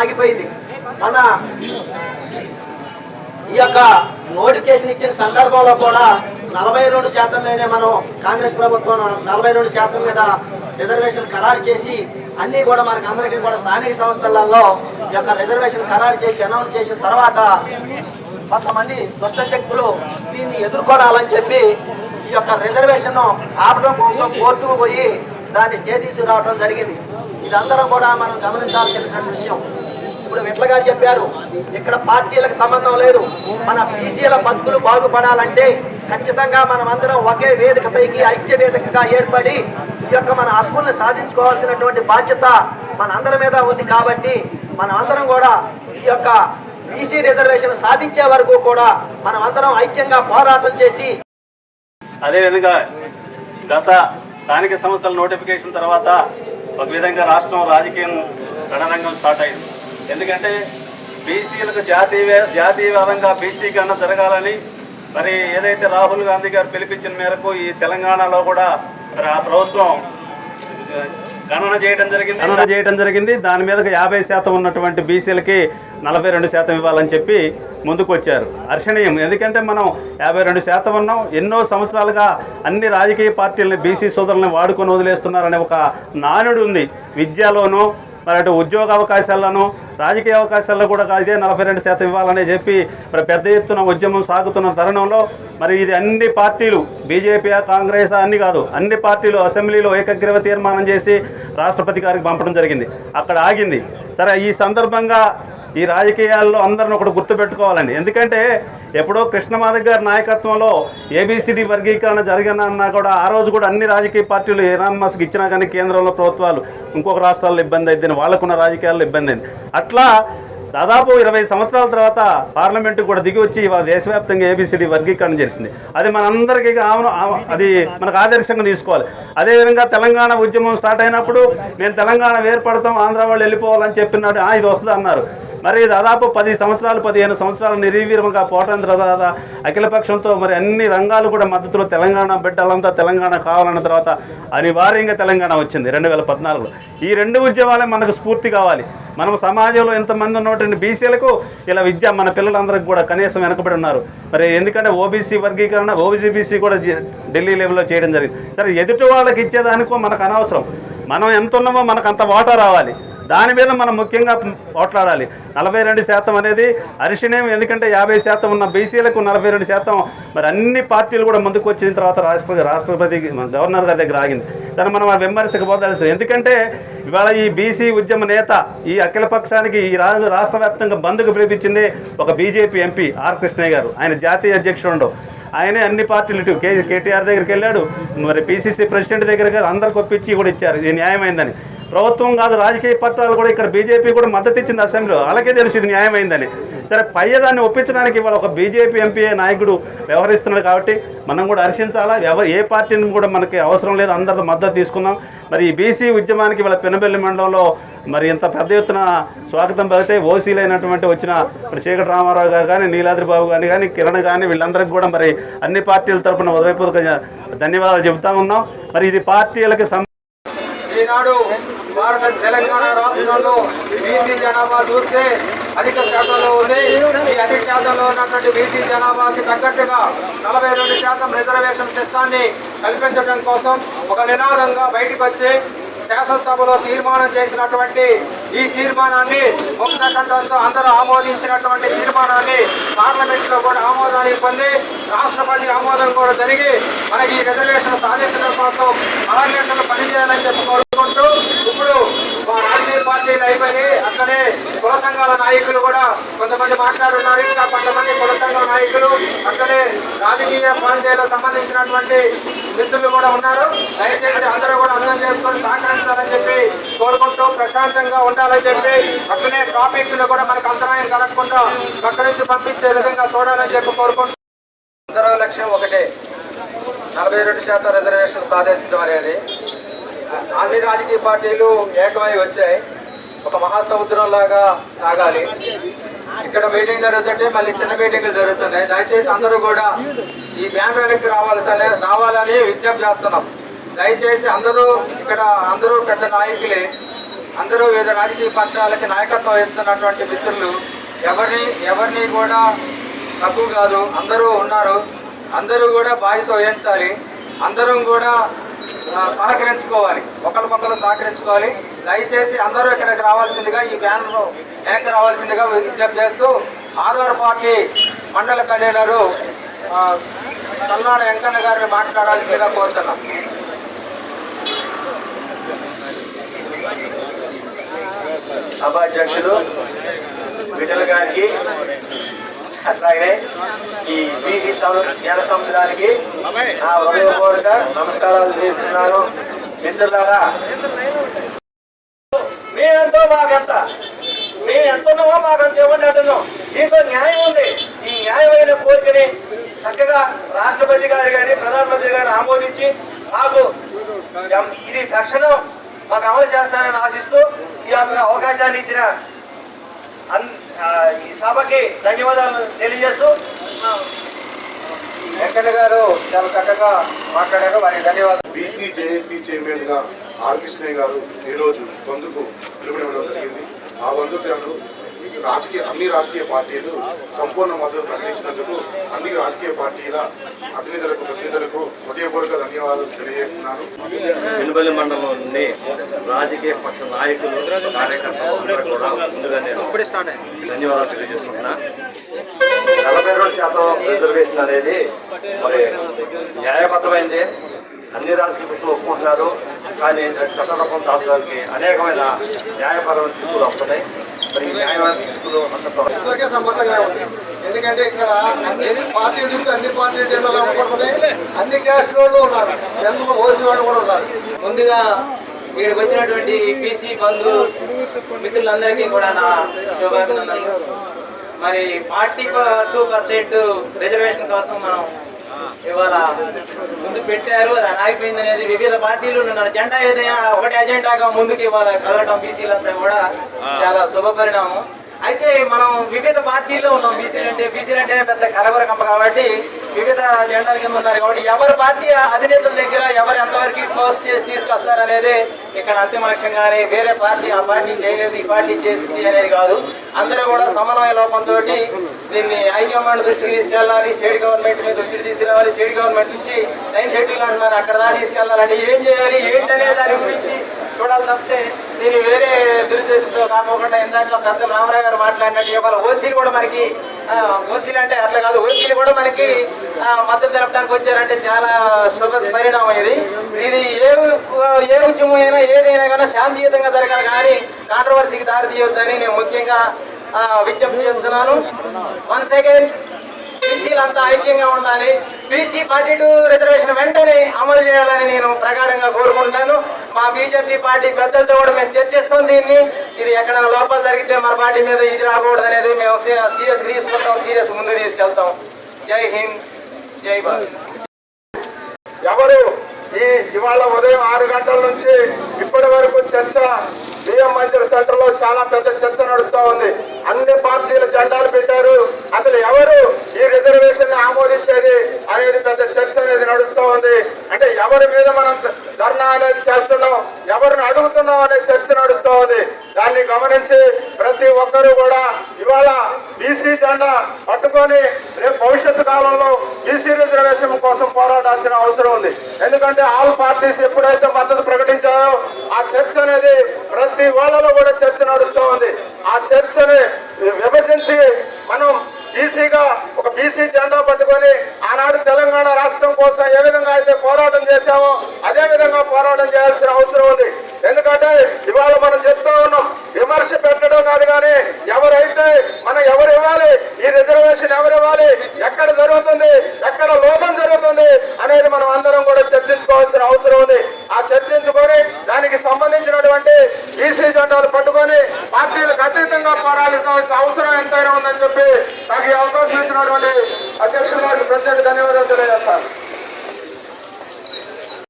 ఆగిపోయింది. మన ఈ యొక్క నోటిఫికేషన్ ఇచ్చిన సందర్భంలో కూడా నలభై రెండు శాతం మనం కాంగ్రెస్ ప్రభుత్వం నలభై రెండు శాతం మీద రిజర్వేషన్ ఖరారు చేసి అన్నీ కూడా మనకు అందరికీ కూడా స్థానిక సంస్థలలో ఈ యొక్క రిజర్వేషన్ ఖరారు చేసి అనౌన్స్ చేసిన తర్వాత కొంతమంది దుష్ట శక్తులు దీన్ని ఎదుర్కోవాలని చెప్పి ఈ యొక్క రిజర్వేషన్ ఆపడం కోసం కోర్టుకు పోయి దాన్ని స్టే తీసుకురావడం జరిగింది. ఇదందరం కూడా మనం గమనించాల్సిన విషయం. ఇప్పుడు విట్ల గారు చెప్పారు ఇక్కడ పార్టీలకు సంబంధం లేదు. మన బీసీల బతుకులు బాగుపడాలంటే ఖచ్చితంగా మనమందరం ఒకే వేదికపైకి ఐక్య వేదికగా ఏర్పడి ఈ యొక్క మన హక్కులను సాధించుకోవాల్సినటువంటి బాధ్యత మన అందరి మీద ఉంది కాబట్టి మన అందరం కూడా ఈ యొక్క బీసీ రిజర్వేషన్ సాధించే వరకు కూడా మనం అందరం ఐక్యంగా పోరాటం చేసి అదేవిధంగా గత స్థానిక సంస్థల నోటిఫికేషన్ తర్వాత ఒక విధంగా రాష్ట్రం రాజకీయం రణరంగం స్టార్ట్ అయింది. ఎందుకంటే బీసీలకు జాతీయ జాతీయవాదంగా బీసీ గణం జరగాలని మరి ఏదైతే రాహుల్ గాంధీ గారు పిలిపించిన మేరకు ఈ తెలంగాణలో కూడా మరి ఆ ప్రభుత్వం గణన చేయడం జరిగింది. గణన చేయడం జరిగింది. దాని మీద యాభై శాతం ఉన్నటువంటి బీసీలకి నలభై రెండు శాతం ఇవ్వాలని చెప్పి ముందుకు వచ్చారు హర్షణీయం. ఎందుకంటే మనం యాభై రెండు శాతం ఉన్నాం. ఎన్నో సంవత్సరాలుగా అన్ని రాజకీయ పార్టీలని బీసీ సోదరులను వాడుకొని వదిలేస్తున్నారనే ఒక నానుడు ఉంది. విద్యలోనూ మరి అటు ఉద్యోగ అవకాశాలను రాజకీయ అవకాశాల్లో కూడా ఇదే నలభై రెండు శాతం ఇవ్వాలని చెప్పి మరి పెద్ద ఎత్తున ఉద్యమం సాగుతున్న తరుణంలో మరి ఇది అన్ని పార్టీలు బీజేపీ కాంగ్రెస్ అన్ని కాదు అన్ని పార్టీలు అసెంబ్లీలో ఏకగ్రీవ తీర్మానం చేసి రాష్ట్రపతి గారికి పంపడం జరిగింది. అక్కడ ఆగింది. సరే ఈ సందర్భంగా ఈ రాజకీయాల్లో అందరిని ఒకటి గుర్తుపెట్టుకోవాలండి. ఎందుకంటే ఎప్పుడో కృష్ణమాధవ్ గారి నాయకత్వంలో ఏబిసిడి వర్గీకరణ జరిగినన్నా కూడా ఆ రోజు కూడా అన్ని రాజకీయ పార్టీలు ఇరాన్ మస్క్ ఇచ్చినా కానీ కేంద్రంలో ప్రభుత్వాలు ఇంకొక రాష్ట్రాల్లో ఇబ్బంది అయింది వాళ్ళకున్న రాజకీయాల్లో ఇబ్బంది అయింది. అట్లా దాదాపు ఇరవై సంవత్సరాల తర్వాత పార్లమెంటు కూడా దిగి వచ్చి ఇవాళ దేశవ్యాప్తంగా ఏబిసిడి వర్గీకరణ చేసింది అది మనందరికీ ఆవ- అది మనకు ఆదర్శంగా తీసుకోవాలి. అదేవిధంగా తెలంగాణ ఉద్యమం స్టార్ట్ అయినప్పుడు మేము తెలంగాణ వేర్పడతాం ఆంధ్ర వాళ్ళు వెళ్ళిపోవాలని చెప్పినాడు. "ఆ, ఇది వస్తుంది అన్నారు మరి దాదాపు పది సంవత్సరాలు పదిహేను సంవత్సరాలు నిర్వీర్యంగా పోవటం తర్వాత అఖిలపక్షంతో మరి అన్ని రంగాలు కూడా మద్దతులో తెలంగాణ బిడ్డలంతా తెలంగాణ కావాలన్న తర్వాత అనివార్యంగా తెలంగాణ వచ్చింది రెండు వేల పద్నాలుగులో. ఈ రెండు ఉద్యమాలే మనకు స్ఫూర్తి కావాలి. మనం సమాజంలో ఎంతమంది ఉన్నటువంటి బీసీలకు ఇలా విద్య మన పిల్లలందరికీ కూడా కనీసం వెనకబడి ఉన్నారు. మరి ఎందుకంటే ఓబీసీ వర్గీకరణ ఓబీసీ బీసీ కూడా ఢిల్లీ లెవెల్లో చేయడం జరిగింది. సరే ఎదుటి వాళ్ళకి ఇచ్చేదానికో మనకు అనవసరం. మనం ఎంత ఉన్నామో మనకు అంత వాటా రావాలి. దాని మీద మనం ముఖ్యంగా పోట్లాడాలి. నలభై రెండు శాతం అనేది అరిశినేం ఎందుకంటే యాభై శాతం ఉన్న బీసీలకు నలభై రెండు శాతం. మరి అన్ని పార్టీలు కూడా ముందుకు వచ్చిన తర్వాత రాష్ట్ర రాష్ట్రపతి మన గవర్నర్ గారి దగ్గర ఆగింది. సరే మనం ఆ విమర్శకపోదాల్సి ఎందుకంటే ఇవాళ ఈ బీసీ ఉద్యమ నేత ఈ అఖిల పక్షానికి ఈ రాజు రాష్ట్ర వ్యాప్తంగా బంద్కు పిలిపించింది ఒక బీజేపీ ఎంపీ ఆర్ కృష్ణయ్య గారు. ఆయన జాతీయ అధ్యక్షుడు ఆయనే అన్ని పార్టీలు ఇటు కేటీఆర్ దగ్గరికి వెళ్ళాడు. మరి పీసీసీ ప్రెసిడెంట్ దగ్గర అందరికి ఒప్పించి కూడా ఇచ్చారు. ఇది న్యాయమైందని. ప్రభుత్వం కాదు రాజకీయ పత్రాలు కూడా ఇక్కడ బీజేపీ కూడా మద్దతు ఇచ్చింది అసెంబ్లీలో. అలాగే తెలుసు ఇది న్యాయమైందని. సరే పయ్యదాన్ని ఒప్పించడానికి ఇవాళ ఒక బీజేపీ ఎంపీ నాయకుడు వ్యవహరిస్తున్నాడు కాబట్టి మనం కూడా హర్షించాలా? ఎవరు ఏ పార్టీని కూడా మనకి అవసరం లేదు అందరితో మద్దతు తీసుకుందాం. మరి ఈ బీసీ ఉద్యమానికి ఇవాళ పెనబెల్లి మండలంలో మరి ఇంత పెద్ద ఎత్తున స్వాగతం పలితే ఓసీలైనటువంటి వచ్చిన మరి చీకటి రామారావు గారు కానీ నీలాద్రి బాబు గారిని కానీ కిరణ్ కానీ వీళ్ళందరికీ కూడా మరి అన్ని పార్టీల తరపున ఉదయపూర్వక ధన్యవాదాలు చెబుతా ఉన్నాం. మరి ఇది పార్టీలకు ఈనాడు భారత తెలంగాణ రాష్ట్రంలో బీసీ జనాభా చూస్తే అధిక శాతంలో ఉంది. ఈ అధిక శాతంలో ఉన్నటువంటి బీసీ జనాభాకి తగ్గట్టుగా నలభై రెండు శాతం రిజర్వేషన్ సిస్టాన్ని కల్పించడం కోసం ఒక నినాదంగా బయటకు వచ్చి శాసనసభలో తీర్మానం చేసినటువంటి ఈ తీర్మానాన్ని ముక్త కంఠంతో అందరూ ఆమోదించినటువంటి తీర్మానాన్ని పార్లమెంట్లో కూడా ఆమోదాన్ని పొంది రాష్ట్రపతి ఆమోదం కూడా జరిగి మనకి ఈ రిజర్వేషన్ సాధించడం కోసం అలాగేషన్ పనిచేయాలని చెప్పి కోరుకుంటూ ఇప్పుడు మా అయిపోయి అక్కడే కుల సంఘాల నాయకులు కూడా కొంతమంది మాట్లాడున్నారు ఇంకా కొంతమంది కుల సంఘాల నాయకులు అక్కడే రాజకీయ పార్టీలకు సంబంధించినటువంటి మిత్రులు కూడా ఉన్నారు. దయచేసి అందరూ కూడా అర్థం చేసుకొని సహకరించాలని చెప్పి కోరుకుంటూ ప్రశాంతంగా ఉండాలని చెప్పి అట్లనే ట్రాఫిక్లో కూడా మనకు అంతరాయం కలగకుండా అక్కడి నుంచి పంపించే విధంగా చూడాలని చెప్పి కోరుకుంటూ అందరూ లక్ష్యం ఒకటే. నలభై రెండు శాతం రిజర్వేషన్ సాధించడం అనేది అన్ని రాజకీయ పార్టీలు ఏకమై వచ్చాయి. ఒక మహాసముద్రం లాగా సాగాలి. ఇక్కడ మీటింగ్ జరుగుతుంటే మళ్ళీ చిన్న మీటింగ్లు జరుగుతున్నాయి. దయచేసి అందరూ కూడా ఈ బ్యాన్ వెనక్కి రావాల్సి రావాలని విజ్ఞప్తి చేస్తున్నాం. దయచేసి అందరూ ఇక్కడ అందరూ పెద్ద నాయకులే అందరూ వివిధ రాజకీయ పక్షాలకి నాయకత్వం వహిస్తున్నటువంటి మిత్రులు ఎవరిని ఎవరిని కూడా తక్కువ కాదు అందరూ ఉన్నారు. అందరూ కూడా బాధ్యత వహించాలి. అందరం కూడా సహకరించుకోవాలి. ఒకరికొకరు సహకరించుకోవాలి. దయచేసి అందరూ ఇక్కడికి రావాల్సిందిగా ఈ బ్యానర్ వెనక్కి రావాల్సిందిగా విజ్ఞప్తి చేస్తూ ఆధార్ పార్టీ మండల కన్వీనరు ఆ, వెంకన్న గారిని మాట్లాడాల్సిందిగా కోరుతున్నాం. సభాధ్యక్షుడు విఠల గారికి అట్లాగే ఈ బీసీ జన సముద్రానికి నా హృదయపూర్వక నమస్కారాలు చేస్తున్నాను. మిత్రులారా మేమెంతో మాకంత? మీ ఎంత మాకంత ఇవ్వండి అంటున్నాం. దీంట్లో న్యాయం ఉంది. ఈ న్యాయమైన కోరికని చక్కగా రాష్ట్రపతి గారు కానీ ప్రధానమంత్రి గారిని ఆమోదించి మాకు ఇది తక్షణం మాకు అమలు చేస్తారని ఆశిస్తూ ఈ యొక్క అవకాశాన్ని ఇచ్చిన ఈ సభకి ధన్యవాదాలు తెలియజేస్తూ వెంకట గారు చాలా చక్కగా మాట్లాడారు. వారికి ధన్యవాదాలు. బీసీ జేఏసీ చైర్మన్గా ఆర్ కృష్ణయ్య గారు ఈరోజు బంధుకు పిలుపునివ్వడం జరిగింది. ఆ బంధుకు రాజకీయ అన్ని రాజకీయ పార్టీలు సంపూర్ణ మద్దతు ప్రకటించినందుకు అన్ని రాజకీయ పార్టీల అధినేతలకు ప్రతినిధులకు హృదయపూర్వక ధన్యవాదాలు తెలియజేస్తున్నాను. వెలుబల్లి మండలం నుండి రాజకీయ పక్ష నాయకులు కార్యకర్తలు అందరూ కూడా ముందుగా నేను ధన్యవాదాలు తెలియజేసుకుంటున్నా. నలభై రెండు శాతం రిజర్వేషన్ అనేది మరి న్యాయబద్ధమైంది. అన్ని రాజకీయ పక్షులు ఒప్పుకుంటున్నారు. కానీ చట్టరూపం దాచడానికి అనేకమైన న్యాయపరమైన తీసుకులు వస్తున్నాయి. అందరికీ ఉంది ఎందుకంటే ఇక్కడ అన్ని పార్టీలు చూస్తే అన్ని పార్టీల జెండాలు కనపడుతున్నాయి అన్ని క్యాస్ట్ వాళ్ళు ఉన్నారు. జన్మలు ఓసీ వాళ్ళు కూడా ఉన్నారు. ముందుగా ఇక్కడికి వచ్చినటువంటి బీసీ బంధు మిత్రులందరికీ కూడా నా శుభాభినందనలు. మరి ఫార్టీ టూ పర్సెంట్ రిజర్వేషన్ కోసం మనం ఇవాళ ముందు పెట్టారు. అది ఆగిపోయింది అనేది వివిధ పార్టీలు జెండా ఏదైనా ఒకటి అజెండాగా ముందుకు ఇవాళ కదలటం బీసీలంతా కూడా చాలా శుభ పరిణామం. అయితే మనం వివిధ పార్టీల్లో ఉన్నాం. బీసీలు అంటే బీసీలు అంటే పెద్ద కలవరకంప కాబట్టి వివిధ జెండాల కింద ఉన్నారు కాబట్టి ఎవరు పార్టీ అధినేతల దగ్గర ఎవరు ఎంతవరకు ఫోర్స్ చేసి తీసుకొస్తారు అనేది ఇక్కడ అంతిమ లక్ష్యం. కానీ వేరే పార్టీ ఆ పార్టీ చేయలేదు ఈ పార్టీ చేసింది అనేది కాదు. అందరూ కూడా సమన్వయ లోపంతో దీన్ని హైకమాండ్ దృష్టికి తీసుకెళ్ళాలి. స్టేట్ గవర్నమెంట్ మీద దృష్టికి తీసుకురావాలి. స్టేట్ గవర్నమెంట్ నుంచి నైన్ షెడ్యూల్ అంటున్నారు. అక్కడ దాకా తీసుకెళ్ళాలంటే ఏం చేయాలి? ఏంటనే దాని గురించి చూడాలి తప్పితే నేను వేరే దురుద్దేశంతో కాకుండా ఇందాక పెద్ద రామరావు గారు మాట్లాడినట్టు ఇవాళ ఓసీలు కూడా మనకి ఓసీలు అంటే అట్లా కాదు. ఓసీలు కూడా మనకి మద్దతు తెలపడానికి వచ్చారంటే చాలా శుభ పరిణామం ఇది. ఇది ఏ ఏ ఉద్యమం అయినా ఏదైనా కానీ శాంతియుతంగా జరగాలి. కానీ కాంట్రవర్సీకి దారి తీయొద్దని నేను ముఖ్యంగా విజ్ఞప్తి చేస్తున్నాను. వన్స్ అగైన్ బీసీలంతా ఐక్యంగా ఉండాలి. బీసీ ఫార్టీ టూ రిజర్వేషన్ వెంటనే అమలు చేయాలని నేను ప్రగాఢంగా కోరుకుంటున్నాను. మా బీజేపీ పార్టీ పెద్దలతో కూడా మేము చర్చిస్తాం దీన్ని. ఇది ఎక్కడైనా లోపాలు జరిగితే మన పార్టీ మీద ఇది రాకూడదు అనేది మేము సీరియస్ తీసుకుంటాం సీరియస్ ముందు తీసుకెళ్తాం. జై హింద్ జై భారత్. ఎవరు? ఈ ఇవాళ ఉదయం ఆరు గంటల నుంచి ఇప్పటి వరకు చర్చ ఉదయం మంత్రి సెంటర్లో చాలా పెద్ద చర్చ నడుస్తా ఉంది. అన్ని పార్టీలు జెండాలు పెట్టారు. అసలు ఎవరు ఈ రిజర్వేషన్ ఆమోదించేది అనేది పెద్ద చర్చ అనేది నడుస్తూ ఉంది. అంటే ఎవరి మీద మనం ధర్నా అనేది చేస్తున్నాం ఎవరిని అడుగుతున్నాం అనే చర్చ నడుస్తూ ఉంది. దాన్ని గమనించి ప్రతి ఒక్కరూ కూడా ఇవాళ బీసీ జెండా పట్టుకొని రేపు భవిష్యత్తు కాలంలో బీసీ రిజర్వేషన్ కోసం పోరాడాల్సిన అవసరం ఉంది. ఎందుకంటే ఆల్ పార్టీస్ ఎప్పుడైతే మద్దతు ప్రకటించాయో చర్చ అనేది ప్రతి వాళ్ళలో కూడా చర్చ నడుస్తూ ఉంది. ఆ చర్చని విభజించి మనం బీసీగా ఒక బీసీ జెండా పట్టుకొని ఆనాడు తెలంగాణ రాష్ట్రం కోసం ఏ విధంగా అయితే పోరాటం చేశామో అదే విధంగా పోరాటం చేయాల్సిన అవసరం ఉంది. ఎందుకంటే ఇవాళ మనం చెప్తా ఉన్నాం విమర్శ పెట్టడం కాదు కానీ ఎవరైతే మనం ఎవరు ఇవ్వాలి? ఈ రిజర్వేషన్ ఎవరు ఇవ్వాలి? ఎక్కడ జరుగుతుంది? ఎక్కడ లోపం